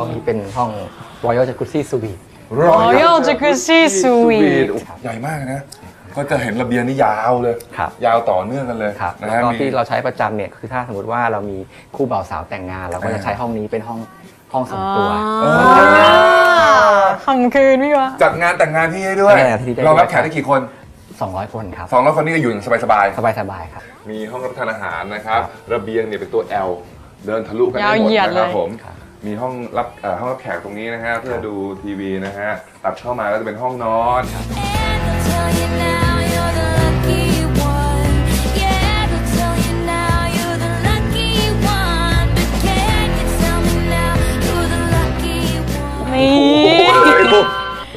ห้องนี้เป็นห้อง Royal Jacuzzi Suite Royal Jacuzzi Suite โอ้โหใหญ่มากนะ ก็จะเห็นระเบียงนี่ยาวเลย ครับ ยาวต่อเนื่องกันเลยครับนะแล้วฮะก็มี ที่เราใช้ประจำเนี่ยคือถ้าสมมติว่าเรามีคู่บ่าวสาวแต่งงาน เราก็จะใช้ห้องนี้เป็นห้องห้องส่วนตัว อ๋อแต่งงานคำคืนพี่วะ จัดงานแต่งงานที่ให้ด้วย จัดงานที่ได้ด้วย เรารับแขกได้กี่คน200 คนครับ สองร้อยคนนี่ก็อยู่อย่างสบายสบายๆครับ ๆ มีห้องรับประทานอาหารนะครับ ระเบียงเนี่ยเป็นตัว L เดินทะลุกันได้ยาวหมดเหยียดนะครับเลยผม ครับ มีห้องรับเอ่อห้องรับแขกตรงนี้นะฮะเพื่อดูทีวีนะฮะตัดเข้ามาก็จะเป็นห้องนอน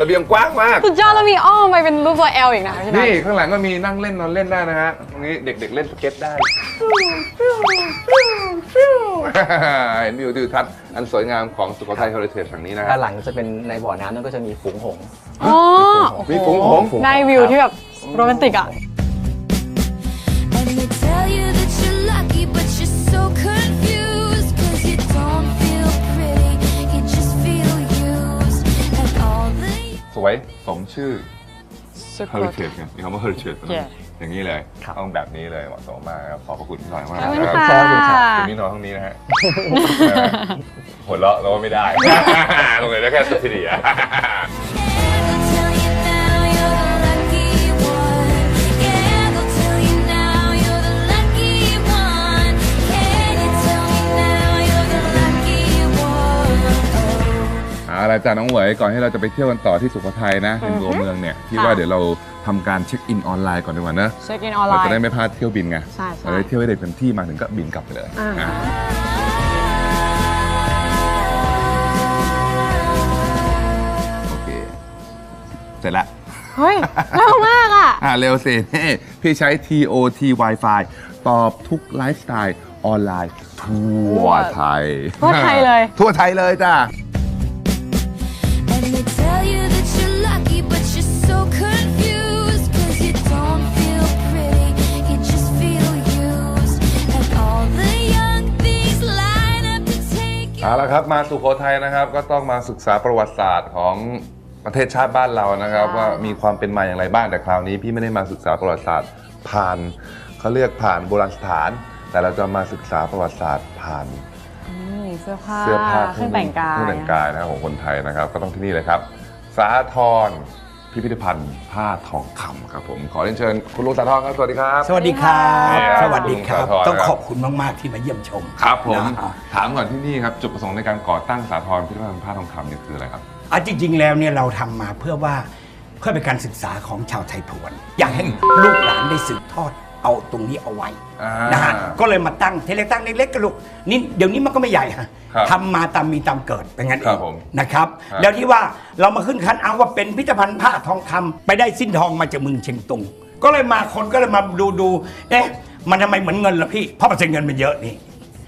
ระเบียงกว้างมาก สุดยอดแล้วมีอ้อมไปเป็นรูปตัว L อีกนะพี่นัทนี่ข้างหลังก็มีนั่งเล่นนอนเล่นได้นะฮะตรงนี้เด็กๆเล่นสเก็ตได้เห็นวิวทิวทัศน์อันสวยงามของสุโขทัยเฮอริเทจแห่งนี้นะฮะด้านหลังจะเป็นในบ่อน้ำนั่นก็จะมีฝูงหงส์ อ๋อมีฝูงหงส์ ได้วิวที่แบบโรแมนติกอะ วยสมชื่อสุดเฮอริเทจไงมีคำว่าเฮอริเทจ Yeah อย่างนี้เลยครับต้องแบบนี้เลยเหมาะสมมากครับขอบพระคุณพี่หน่อยมากขอบคุณนะครับค่ะคืนนี้นอนห้องนี้นะฮะหัวเราะเราว่าไม่ได้ตรงไหนได้แค่สุดที่ดีอะ ละจ้าน้องเหวยก่อนที่เราจะไปเที่ยวกันต่อที่สุโขทัยนะในตัวเมืองเนี่ยที่ว่าเดี๋ยวเราทำการเช็คอินออนไลน์ก่อนดีกว่านะเช็คอินออนไลเราน์จะได้ไม่พลาดเที่ยวบินไงใช่ใช่เราได้เที่ยวให้ได้เต็มที่มาถึงก็บินกลับไปเลยอ่านะโอเค เสร็จแล้วเฮ้ยเร็วมากอะอ่าเร็วสินี่พี่ใช้ TOT Wi-Fi ตอบทุกไลฟ์สไตล์ออนไลน์ ทั่วไทย ทั่วไทยเลย ทั่วไทยเลยจ้า ละครับมาสุโขทัยนะครับ ก็ต้องมาศึกษาประวัติศาสตร์ของประเทศชาติบ้านเรานะครับค่ะว่ามีความเป็นมาอย่างไรบ้างแต่คราวนี้ พี่ไม่ได้มาศึกษาประวัติศาสตร์ผ่านเขาเรียกผ่านโบราณสถาน แต่เราจะมาศึกษาประวัติศาสตร์ผ่านนี่เสื้อผ้าเสื้อผ้าเครื่องแต่งกายเครื่องแต่งกายนะครับของคนไทยนะครับ ก็ต้องที่นี่เลยครับ สาทร พิพิธภัณฑ์ผ้าทองคำครับผมขอเรียนเชิญคุณลุงสาทรครับสวัสดีครับ สวัสดีครับครับสวัสดีครับ คุณสาธร ต้องขอบคุณมาก ๆ ที่มาเยี่ยมชมครับผมนะฮะถามก่อนที่นี่ครับจุดประสงค์ในการก่อตั้งสาทรพิพิธภัณฑ์ผ้าทองคำเนี่ยคืออะไรครับ อะจริง ๆ แล้วเนี่ยเราทำมาเพื่อว่าเพื่อเป็นการศึกษาของชาวไทยพวน อยากให้ลูกหลานได้สืบทอด เอาตรงนี้เอาไว้อ่าน นะฮะก็เลยมาตั้งเทเลตั้งเล็กๆกันลูกนี่เดี๋ยวนี้มันก็ไม่ใหญ่ฮะครับทำมาตามมีตามเกิดเป็นงั้นเอครังบผมนะครับ ครับ แล้วที่ว่าเรามาขึ้นคันเอาว่าเป็นพิพิธภัณฑ์ผ้าทองคำไปได้สิ้นทองมาจากเมืองเชียงตุง ก็เลยมาคนก็เลยมาดูดูเอ๊ะมันทำไมเหมือนเงินล่ะพี่เพราะเปอร์เซ็นต์เงินมันเยอะนี่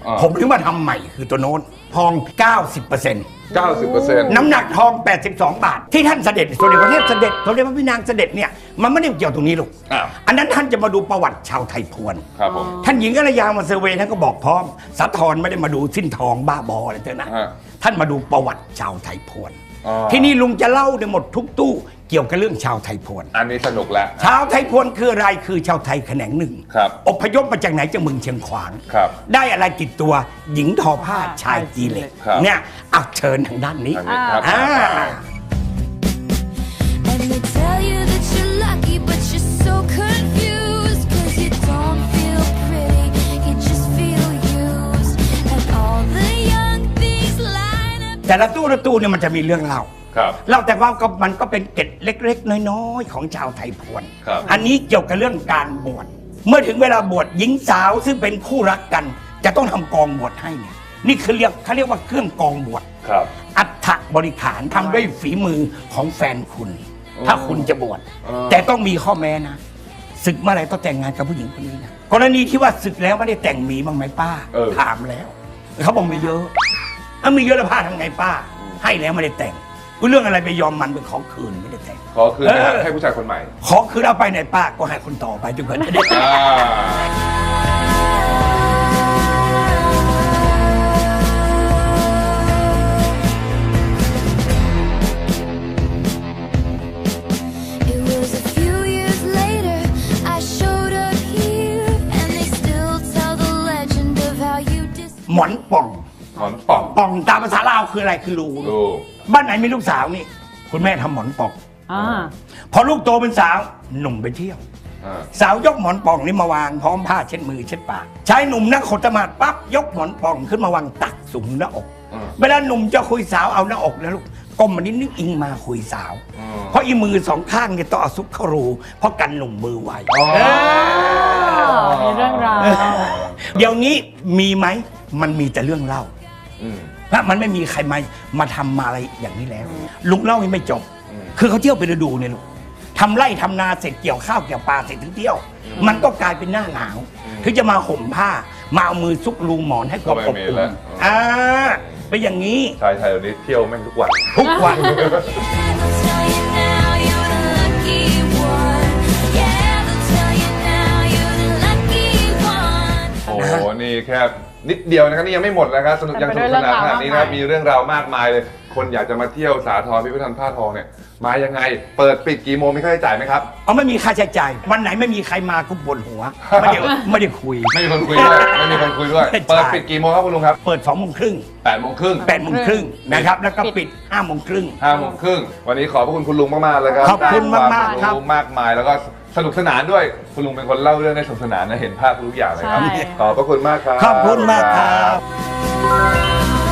อ่า ผมถึงมาทำใหม่คือตัวโน้นทอง 90% 90%น้ำหนักทอง 82 บาท ที่ท่านเสด็จสมเด็จพระเทพเสด็จสมเด็จพระพี่นางเสด็จเนี่ยมันไม่ได้เกี่ยวตรงนี้หรอกอ้าวอันนั้นท่านจะมาดูประวัติชาวไทยพวน ครับผม ท่านหญิงกัลยามาเซอร์เวย์ท่านก็บอกพร้อมสัทธรไม่ได้มาดูสิ้นทองบ้าบออะไรเถอะนะ ฮะท่านมาดูประวัติชาวไทยพวนอ๋อที่นี่ลุงจะเล่าในหมดทุกตู้ เกี่ยวกับเรื่องชาวไทยพวน อันนี้สนุกแล้ว ชาวไทยพวนคืออะไรคือชาวไทยแขนงหนึ่งครับอพยพมาจากไหนจากเมืองเชียงขวาง ครับ ได้อะไรติดตัวหญิงทอผ้าชายจีเหล็ก ครับ เนี่ยอักเชิญทางด้านนี้ทางนี้ครับ อ่า แต่ละตู้ละตู้เนี่ยมันจะมีเรื่องเล่าครับ เล่าแต่ว่าก็มันก็เป็นเกร็ดเล็ก ๆ น้อยๆของชาวไทยพวน ครับ อันนี้เกี่ยวกับเรื่องการบวชเมื่อถึงเวลาบวชหญิงสาวซึ่งเป็นคู่รักกัน จะต้องทำกองบวชให้เนี่ยนี่คือเรียกเขาเรียกว่าเครื่องกองบวช ครับ อัฐบริขารทำด้วยฝีมือของแฟนคุณ ถ้าคุณจะบวชอ๋อ แต่ต้องมีข้อแม้นะศึกเมื่อไหรต้องแต่งงานกับผู้หญิงคนนี้นะกรณีที่ว่าศึกแล้วไม่ได้แต่งมีบ้างไหมป้า เออ ถามแล้ว เขาบอกมีเยอะ ถ้ามีเยอะแล้วผ้าทำไงป้า ให้แล้วไม่ได้แต่งเรื่องอะไรไปยอมมันเป็นขอคืนไม่ได้แต่ง ขอคืนนะให้ผู้ชายคนใหม่ ขอคืนเอาไปไหนป้าก็ให้คนต่อไปจนกว่าจะได้ อ่หมอนป่องหมอนป่อง ตามภาษาลาวคืออะไรคือรูดูบ้านไหนมีลูกสาวนี่ คุณแม่ทำหมอนป่องอ่าพอลูกโตเป็นสาวหนุ่มไปเที่ยวอ่าสาวยกหมอนป่องนี่มาวางพร้อมผ้าเช็ดมือเช็ดปากชายหนุ่มนักขดสมาธิปั๊บยกหมอนป่องขึ้นมาวางตักสูงหน้าอกอืมเวลาหนุ่มจะคุยสาวเอาหน้าอกนะลูกก้มมานิดนึงอิงมาคุยสาวอืมเพราะอีมือสองข้างเนี่ยต้องเอาซุปเข้ารูเพราะกันหนุ่มมือไวอ๋อเออมีเรื่องราวเดี๋ยวนี้มีไหมมันมีแต่เรื่องเล่า อืมพระมันไม่มีใครมามาทำมาอะไรอย่างนี้แล้ว ลุงเล่ายังไม่จบอืมคือเขาเที่ยวไปฤดูเนี่ยลูกทำไร่ทำนาเสร็จเกี่ยวข้าวเกี่ยวปลาเสร็จถึงเที่ยว มันก็กลายเป็นหน้าหนาวคือจะมาห่มผ้า มาเอามือซุกรูหมอนให้ความอบก็ไม่มีอุ่แล้นวอ่าเป็นอย่างนี้ ชายไทยเดี๋ยวนี้เที่ยวแม่งทุกวันทุกวัน นี่แค่นิดเดียวนะครับนี่ยังไม่หมดนะครับสนุกยังสนุกสนานขนาดนี้นะครับมีเรื่องราวมากมายเลย คนอยากจะมาเที่ยวสาทรพิพิธภัณฑ์ผ้าทองเนี่ยมายังไง เปิดปิดกี่โมงมีค่าใช้จ่ายไหมครับ เอาไม่มีค่าใช้จ่ายวันไหนไม่มีใครมากูปวดหัวไม่ได้ไม่ได้คุย ไม่มีคนคุยด้วยไม่มีคนคุยด้วยใช่เปิดปิดกี่โมงครับคุณลุงครับเปิดสองโมงครึ่งแปดโมงครึ่งแปดโมงครึ่งนะครับแล้วก็ปิดห้าโมงครึ่งห้าโมงครึ่งวันนี้ขอบพระคุณคุณลุงมากๆเลยครับขอบคุณได้วมากๆครับรู้มากมายแล้วก็สนุกสนานด้วยคุณลุงเป็นคนเล่าเรื่องได้สนุกสนานนะเห็นภาพทุกอย่างเลยครับใช่ขอบพระคุณมากครับขอบคุณมากครับ Oh,